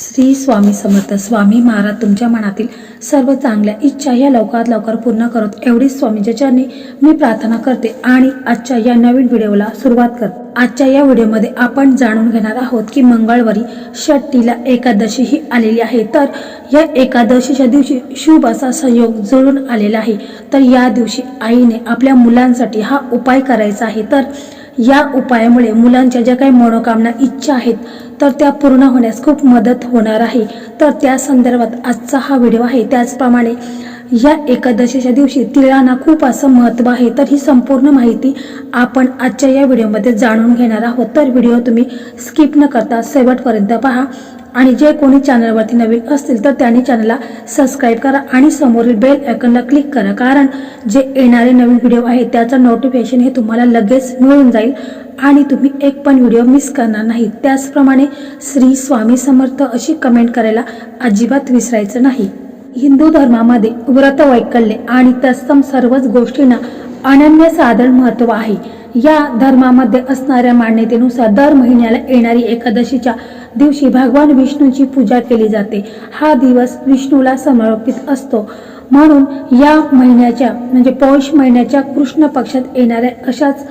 श्री स्वामी समर्थ स्वामी महाराज तुमच्या मनातील सर्व चांगल्या इच्छा या लवकरात लवकर पूर्ण करत एवढीच स्वामीच्या चरणी मी प्रार्थना करते आणि आजच्या या नवीन व्हिडिओला सुरुवात करते. आजच्या या व्हिडिओमध्ये आपण जाणून घेणार आहोत की मंगळवारी षट्टीला एकादशी ही आलेली आहे. तर या एकादशीच्या दिवशी शुभ असा संयोग जुळून आलेला आहे. तर या दिवशी आईने आपल्या मुलांसाठी हा उपाय करायचा आहे. तर या उपायामुळे मुलांच्या ज्या काही मनोकामना इच्छा आहेत तर त्या पूर्ण होण्यास खूप मदत होणार आहे. तर त्या संदर्भात आजचा हा व्हिडिओ आहे. त्याचप्रमाणे या एकादशीच्या दिवशी तिळांना खूप असं महत्त्व आहे. तर ही संपूर्ण माहिती आपण आजच्या या व्हिडिओमध्ये जाणून घेणार आहोत. तर व्हिडिओ तुम्ही स्किप न करता शेवटपर्यंत पहा. आणि जे कोणी चॅनलवरती नवीन असतील तर त्यांनी चॅनलला सबस्क्राईब करा आणि समोरील बेल आयकनला क्लिक करा. कारण जे येणारे नवीन व्हिडिओ आहे त्याचं नोटिफिकेशन हे तुम्हाला लगेच मिळून जाईल आणि तुम्ही एक पण व्हिडिओ मिस करणार नाही. त्याचप्रमाणे श्री स्वामी समर्थ अशी कमेंट करायला अजिबात विसरायचं नाही. हिंदू धर्मामध्ये व्रत वैकल्य आणि तत्सम सर्वच गोष्टींना अनन्यसाधारण महत्त्व आहे. या धर्मामध्ये असणाऱ्या मान्यतेनुसार दर महिन्याला येणारी एकादशीच्या दिवशी भगवान विष्णूची पूजा केली जाते. हा दिवस विष्णूला समर्पित असतो. म्हणून या महिन्याच्या म्हणजे पौष महिन्याच्या कृष्ण पक्षात येणाऱ्या अशाच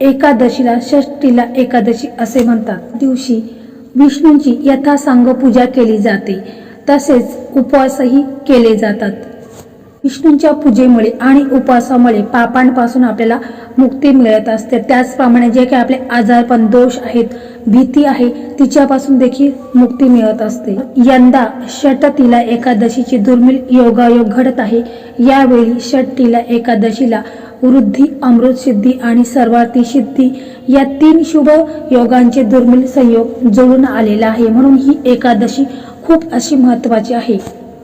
एकादशीला षष्टीला एकादशी असे म्हणतात. दिवशी विष्णूंची यथासांग पूजा केली जाते. तसेच उपवासही केले जातात. विष्णूंच्या पूजेमुळे आणि उपवासामुळे पापांपासून आपल्याला मुक्ती मिळत असते. त्याचप्रमाणे जे काही आपले आजारपण दोष आहेत भीती आहे तिच्यापासून देखील मुक्ती मिळत असते. यंदा षटतीला एकादशीची दुर्मिळ योगायोग घडत आहे. यावेळी षटतीला एकादशीला वृद्धी अमृत सिद्धी आणि सर्वार्थी सिद्धी या तीन शुभ योगांचे दुर्मिळ संयोग जुळून आलेला आहे. म्हणून ही एकादशी खूप अशी महत्वाची आहे.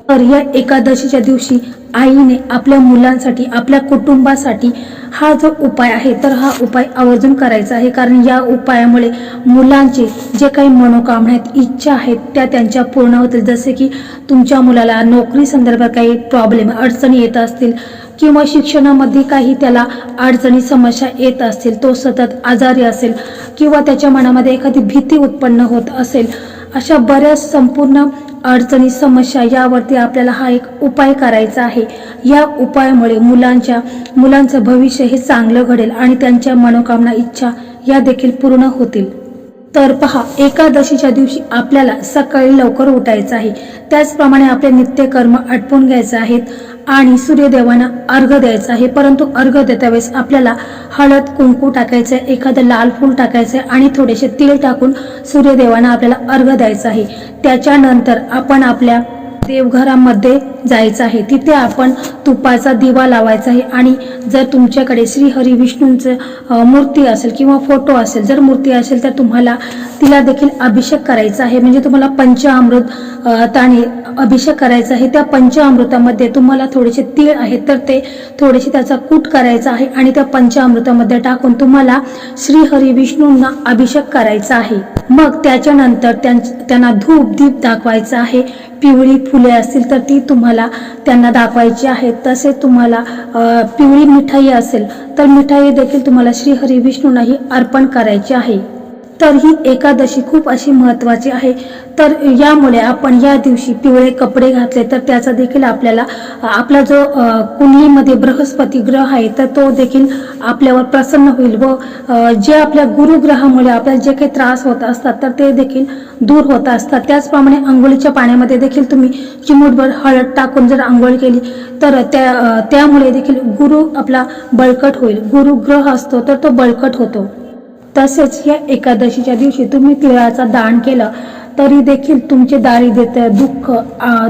तर या एकादशीच्या दिवशी आईने आपल्या मुलांसाठी आपल्या कुटुंबासाठी हा जो उपाय आहे तर हा उपाय आवर्जून करायचा आहे. कारण या उपायामुळे मुलांचे जे काही मनोकामना आहेत इच्छा आहेत त्या त्यांच्या पूर्ण होतील. जसे की तुमच्या मुलाला नोकरी संदर्भात काही प्रॉब्लेम अडचणी येत असतील किंवा शिक्षणामध्ये काही त्याला अडचणी समस्या येत असतील तो सतत आजारी असेल किंवा त्याच्या मनामध्ये एखादी भीती उत्पन्न होत असेल अशा बऱ्याच संपूर्ण अडचणी समस्या यावरती आपल्याला हा एक उपाय करायचा आहे. या उपायामुळे मुलांच्या मुलांचं भविष्य हे चांगलं घडेल आणि त्यांच्या मनोकामना इच्छा या देखील पूर्ण होतील. तर पहा एकादशीच्या दिवशी आपल्याला सकाळी लवकर उठायचं आहे. त्याचप्रमाणे आपले नित्यकर्म आटपून घ्यायचे आहेत. आणि सूर्यदेवांना अर्घ द्यायचा आहे. परंतु अर्घ देत्या वेळेस आपल्याला हळद कुंकू टाकायचं आहे एखादं लाल फूल टाकायचं आहे आणि थोडेसे तीळ टाकून सूर्यदेवांना आपल्याला अर्घ द्यायचा आहे. त्याच्यानंतर आपण आपल्या देवघरामध्ये जायचं आहे. तिथे आपण तुपाचा दिवा लावायचा आहे आणि जर तुमच्याकडे श्री हरी विष्णूंचं मूर्ती असेल किंवा फोटो असेल जर मूर्ती असेल तर तुम्हाला तिला देखील अभिषेक करायचा आहे. म्हणजे तुम्हाला पंचामृत अ, ताने अभिषेक करायचा आहे. त्या पंचामृतामध्ये तुम्हाला थोडेसे तीळ आहेत तर ते थोडेसे त्याचा कूट करायचा आहे आणि त्या पंचामृतामध्ये टाकून तुम्हाला श्री हरी विष्णूंना अभिषेक करायचा आहे. मग त्याच्यानंतर त्यांना धूप दीप दाखवायचा आहे. पिवळी फुले असतील तर ती तुम्हाला त्यांना दाखवायची आहेत तसेच तुम्हाला पिवळी मिठाई असेल तर मिठाई देखील तुम्हाला श्री हरी विष्णूंनाही अर्पण करायची आहे. तर ही एकादशी खूप अशी महत्त्वाची आहे. तर यामुळे आपण या दिवशी पिवळे कपडे घातले तर त्याचा देखील आपल्याला आपला जो कुंडलीमध्ये बृहस्पती ग्रह आहे तर तो देखील आपल्यावर प्रसन्न होईल व जे आपल्या गुरुग्रहामुळे आपल्याला जे काही त्रास होत असतात तर ते देखील दूर होत असतात. त्याचप्रमाणे आंघोळीच्या पाण्यामध्ये देखील तुम्ही चिमूटभर हळद टाकून जर आंघोळ केली तर त्या त्यामुळे देखील गुरु आपला बळकट होईल. गुरुग्रह असतो तर तो बळकट होतो. तसेच या एकादशीच्या दिवशी तुम्ही तिळाचा दान केलं तरी देखील तुमचे दारिद्र्य दुःख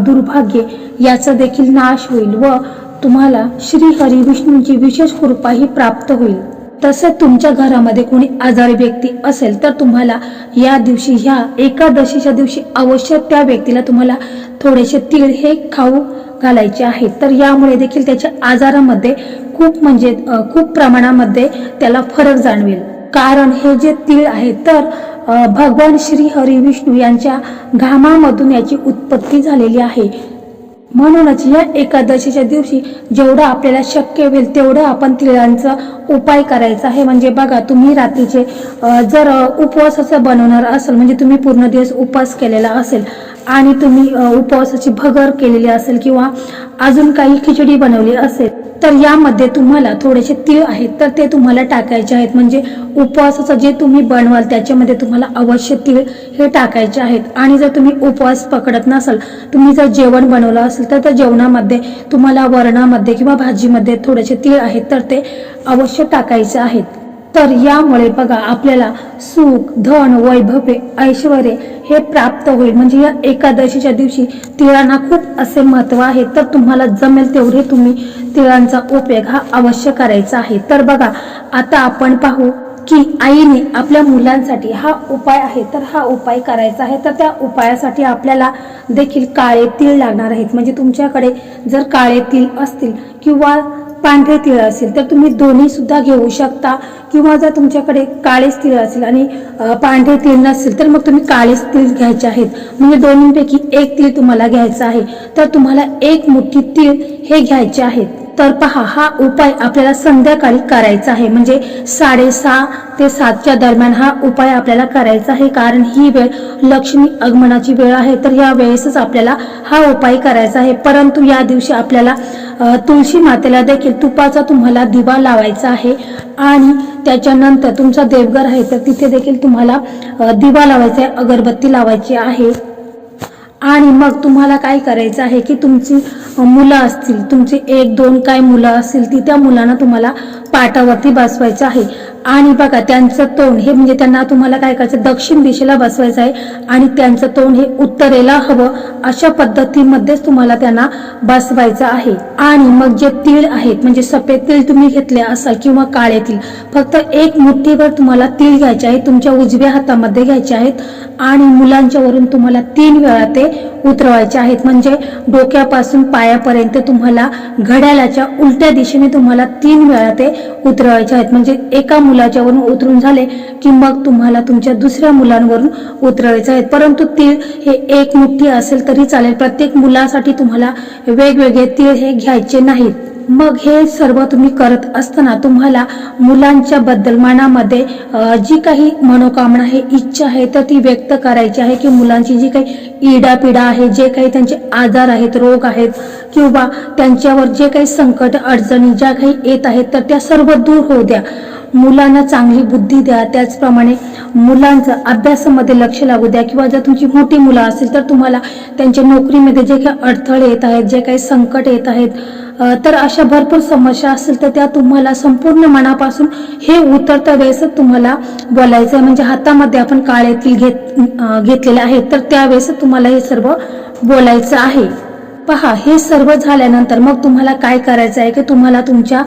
दुर्भाग्य याचा देखील नाश होईल व तुम्हाला श्री हरी विष्णूंची विशेष कृपाही प्राप्त होईल. तसेच तुमच्या घरामध्ये कोणी आजारी व्यक्ती असेल तर तुम्हाला या दिवशी ह्या एकादशीच्या दिवशी अवश्य त्या व्यक्तीला तुम्हाला थोडेसे तीळ हे खाऊ घालायचे आहेत तर यामुळे देखील त्याच्या आजारामध्ये खूप म्हणजे खूप प्रमाणामध्ये त्याला फरक जाणवेल. कारण हे जे तीळ आहे तर भगवान श्री हरी विष्णू यांच्या घामामधून याची उत्पत्ती झालेली आहे. म्हणूनच या एकादशीच्या दिवशी जेवढं आपल्याला शक्य होईल तेवढं आपण तिळांचा उपाय करायचा आहे. म्हणजे बघा तुम्ही रात्रीचे जर अ, उपवासाचं बनवणार असेल म्हणजे तुम्ही पूर्ण दिवस उपवास केलेला असेल आणि तुम्ही उपवासाची भगर केलेली असेल किंवा अजून काही खिचडी बनवली असेल तर यामध्ये तुम्हाला थोडेसे तीळ आहेत तर ते तुम्हाला टाकायचे आहेत. म्हणजे उपवासाचं जे तुम्ही बनवाल त्याच्यामध्ये तुम्हाला अवश्य तीळ हे टाकायचे आहेत. आणि जर तुम्ही उपवास पकडत नसाल तुम्ही जर जेवण बनवलं असेल तर त्या जेवणामध्ये तुम्हाला वरणामध्ये किंवा भाजीमध्ये थोडेसे तीळ आहेत तर ते अवश्य टाकायचे आहेत. तर यामुळे बघा आपल्याला सुख धन वैभवे ऐश्वर हे प्राप्त होईल. म्हणजे या एकादशीच्या दिवशी तिळांना खूप असे महत्त्व आहे. तर तुम्हाला जमेल तेवढे तुम्ही तिळांचा उपयोग हा अवश्य करायचा आहे. तर बघा आता आपण पाहू की आईने आपल्या मुलांसाठी हा उपाय आहे. तर हा उपाय करायचा आहे. तर त्या उपायासाठी आपल्याला देखील काळे तीळ लागणार आहेत. म्हणजे तुमच्याकडे जर काळे तीळ असतील किंवा पांढरे तीळ असेल तर तुम्ही दोन्ही सुद्धा घेऊ शकता. किंवा जर तुमच्याकडे काळेच तीळ असेल आणि पांढरे तीळ नसेल तर मग तुम्ही काळेच तीळ घ्यायचे आहेत. म्हणजे दोन्हीपैकी एक तीळ तुम्हाला घ्यायचं आहे. तर तुम्हाला एक मुठी तीळ हे घ्यायचे आहेत. तर पहा हा उपाय आपल्याला संध्याकाळी करायचा आहे. म्हणजे साडेसहा ते सातच्या दरम्यान हा उपाय आपल्याला करायचा आहे. कारण ही वेळ लक्ष्मी आगमनाची वेळ आहे. तर या वेळेसच आपल्याला हा उपाय करायचा आहे. परंतु या दिवशी आपल्याला तुळशी मातेला देखील तुपाचा तुम्हाला दिवा लावायचा आहे. आणि त्याच्यानंतर तुमचा देवघर आहे तर तिथे देखील तुम्हाला दिवा लावायचा आहे. अगरबत्ती लावायची आहे. आणि मग तुम्हाला काय करायचं आहे की तुमची मुलं असतील. तुमची एक दोन काय मुलं असतील ती त्या मुलांना तुम्हाला पाटावरती बसवायचं आहे. आणि बघा त्यांचं तोंड हे म्हणजे त्यांना तुम्हाला काय करायचं दक्षिण दिशेला बसवायचं आहे आणि त्यांचं तोंड हे उत्तरेला हवं अशा पद्धतीमध्येच तुम्हाला त्यांना बसवायचं आहे. आणि मग जे तीळ आहेत म्हणजे सफेद तीळ तुम्ही घेतले असाल किंवा काळे तीळ फक्त एक मुठ्ठीवर तुम्हाला तीळ घ्यायचे आहे तुमच्या उजव्या हातामध्ये घ्यायचे आहेत आणि मुलांच्या वरून तुम्हाला तीन वेळा ते उतरवायचे आहेत. म्हणजे डोक्यापासून पायापर्यंत तुम्हाला घड्याळाच्या उलट्या दिशेने तुम्हाला तीन वेळा ते उतरवायचे आहेत. म्हणजे एका मुलाच्यावरून उतरून झाले की मग तुम्हाला तुमच्या दुसऱ्या मुलांवरून उतरवायचे आहेत. परंतु तीळ हे एक मुठ्ठी असेल तरी चालेल. प्रत्येक मुलासाठी तुम्हाला वेगवेगळे तीळ हे घ्यायचे नाहीत. मग हे सर्व तुम्ही करत असताना तुम्हाला मुलांच्या बद्दल मनामध्ये जी काही मनोकामना आहे इच्छा आहे तर ती व्यक्त करायची आहे की मुलांची जी काही इडापिडा आहे जे काही त्यांचे आजार आहेत रोग आहेत किंवा त्यांच्यावर जे काही संकट अडचणी ज्या काही येत आहेत तर त्या सर्व दूर होऊ द्या. मुलांना चांगली बुद्धी द्या. त्याचप्रमाणे मुलांचं अभ्यासामध्ये लक्ष लागू द्या. किंवा जर तुमची मोठी मुलं असेल तर तुम्हाला त्यांच्या नोकरीमध्ये जे काही अडथळे येत आहेत जे काही संकट येत आहेत तर अशा भरपूर समस्या असतील तर त्या तुम्हाला संपूर्ण मनापासून हे उतरता वेळेसच तुम्हाला बोलायचं आहे म्हणजे हातामध्ये आपण काळेतील घेत घेतलेले आहेत तर त्यावेळेस तुम्हाला हे सर्व बोलायचं आहे. पहा हे सर्व झाल्यानंतर मग तुम्हाला काय करायचं आहे की तुम्हाला तुमच्या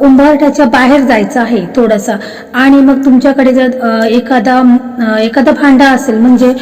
उंबरठ्याच्या बाहेर जायचं आहे थोडंसं. आणि मग तुमच्याकडे जर एखादा एखादा भांडा असेल म्हणजे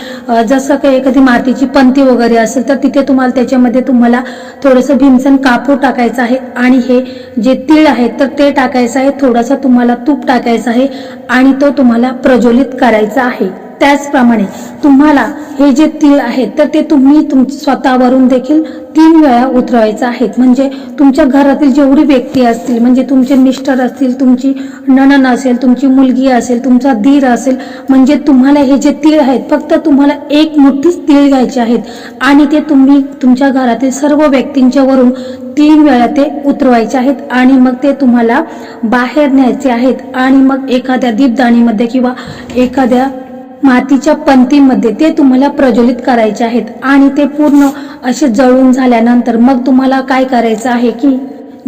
जसं काही एखादी मातीची पंती वगैरे असेल तर तिथे तुम्हाला त्याच्यामध्ये तुम्हाला थोडंसं भीमसन कापूर टाकायचं आहे. आणि हे जे तीळ आहेत तर ते टाकायचं आहे. थोडासा तुम्हाला तूप टाकायचं आहे. आणि तो तुम्हाला प्रज्वलित करायचा आहे. त्याचप्रमाणे तुम्हाला हे जे तीळ आहेत तर ते तुम्ही तुम स्वतःवरून देखील तीन वेळा उतरवायचं आहेत म्हणजे तुमच्या घरातील जेवढी व्यक्ती असतील म्हणजे तुमचे मिस्टर असतील तुमची नणन असेल तुमची मुलगी असेल तुमचा धीर असेल म्हणजे तुम्हाला हे जे तीळ आहेत फक्त तुम्हाला एक मोठीच तीळ घ्यायचे आहेत. आणि ते तुम्ही तुमच्या घरातील सर्व व्यक्तींच्या वरून तीन वेळा ते उतरवायचे आहेत आणि मग ते तुम्हाला बाहेर न्यायचे आहेत. आणि मग एखाद्या दीपदाणीमध्ये किंवा एखाद्या मातीच्या पंतीमध्ये ते तुम्हाला प्रज्वलित करायचे आहेत आणि ते पूर्ण असे जळून झाल्यानंतर मग तुम्हाला काय करायचं आहे की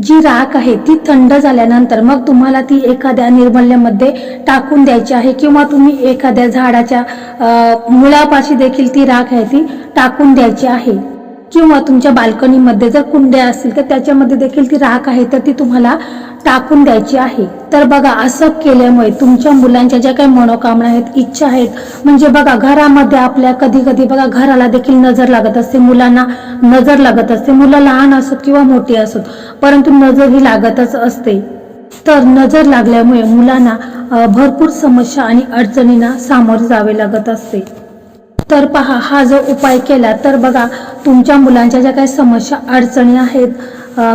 जी राख आहे ती थंड झाल्यानंतर मग तुम्हाला ती एखाद्या निर्मल्यामध्ये टाकून द्यायची आहे किंवा तुम्ही एखाद्या झाडाच्या मुळापाशी देखील ती राख आहे ती टाकून द्यायची आहे. किंवा तुमच्या बाल्कनीमध्ये जर कुंड्या असतील तर त्याच्यामध्ये देखील ती राख आहे तर ती तुम्हाला टाकून द्यायची आहे. तर बघा असं केल्यामुळे तुमच्या मुलांच्या ज्या काही मनोकामना आहेत इच्छा आहेत म्हणजे बघा घरामध्ये आपल्या कधी कधी बघा घराला देखील नजर लागत असते मुलांना नजर लागत असते. मुलं लहान असोत किंवा मोठी असोत परंतु नजर ही लागतच असते. तर नजर लागल्यामुळे मुलांना भरपूर समस्या आणि अडचणींना सामोरे जावे लागत असते. तर पहा हा जर उपाय केला तर बघा तुमच्या मुलांच्या ज्या काही समस्या अडचणी आहेत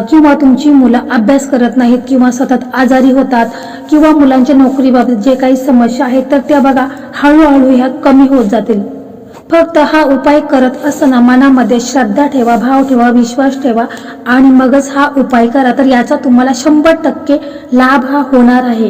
किंवा तुमची मुलं अभ्यास करत नाहीत किंवा सतत आजारी होतात किंवा मुलांच्या नोकरीबाबत जे काही समस्या आहेत तर त्या बघा हळूहळू ह्या कमी होत जातील. फक्त हा उपाय करत असताना मनामध्ये श्रद्धा ठेवा भाव ठेवा विश्वास ठेवा आणि मगच हा उपाय करा तर याचा तुम्हाला शंभर टक्के लाभ हा होणार आहे.